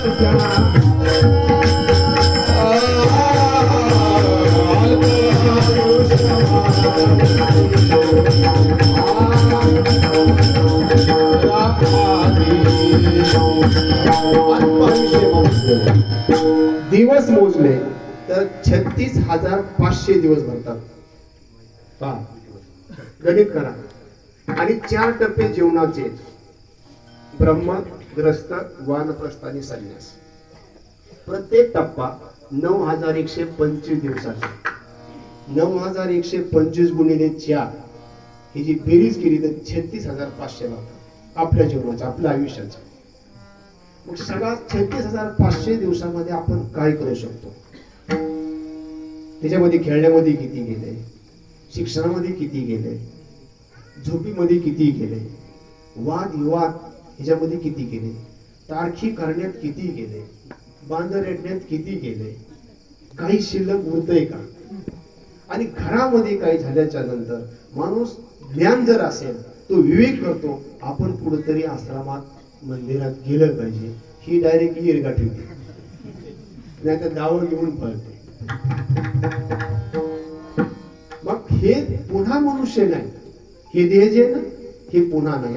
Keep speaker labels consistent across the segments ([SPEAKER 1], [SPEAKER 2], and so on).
[SPEAKER 1] दिवस मोजले तर छत्तीस हजार पाचशे दिवस भरतात. गणित करा. आणि चार टप्पे जीवनाचे. ब्रह्म ग्रस्त वानप्रस्थानी संन्यास. प्रत्येक टप्पा नऊ हजार एकशे पंचवीस दिवसाचा. नऊ हजार एकशे पंचवीस गुणिले चार. ही जी बेरीज केली तर छत्तीस हजार पाचशे लावतात. आपल्या जीवनाचा आपल्या आयुष्याचा. मग सगळा छत्तीस हजार पाचशे दिवसामध्ये आपण काय करू शकतो? त्याच्यामध्ये खेळण्यामध्ये किती गेले? शिक्षणामध्ये किती गेले? झोपीमध्ये किती गेले? वाद विवाद ह्याच्यामध्ये किती केले तारखी करण्यात किती गेले? बांधर रेटण्यात किती गेले? काही शिल्लक उरतंय का? आणि घरामध्ये काही झाल्याच्यानंतर माणूस ज्ञान जर असेल तो विवेक करतो आपण कुठेतरी आश्रमात मंदिरात गेलं पाहिजे. ही डायरेक्ट इरगा ठेवते. नाही तर दावं घेऊन पळते. मग हे पुन्हा मनुष्य नाही. हे देह जे ना हे पुन्हा नाही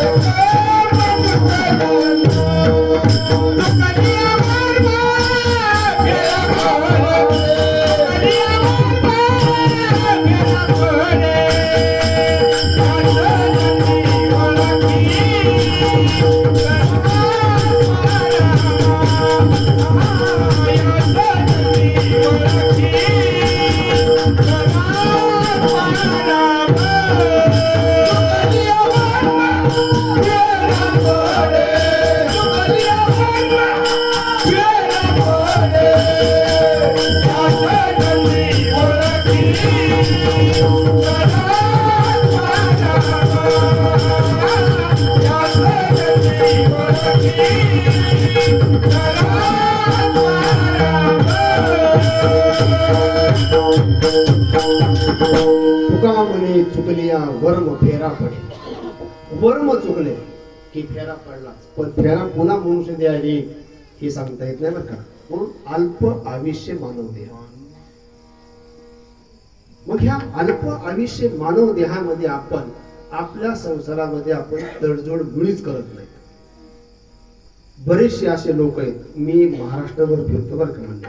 [SPEAKER 1] Yeah. म्हणे चुकलिया वर्म फेरा पडे. वर्म चुकले की फेरा पडला पण फेरा पुन्हा मनुष्य द्यावी हे सांगता येत नाही बरं का. म्हणून अल्प आयुष्य मानव देह. मग ह्या अल्प आयुष्य मानव देहामध्ये आपण आपल्या संसारामध्ये आपण तडजोड मुळीच करत नाही. बरेचसे असे लोक आहेत मी महाराष्ट्रभर फिरतो बरं का म्हणजे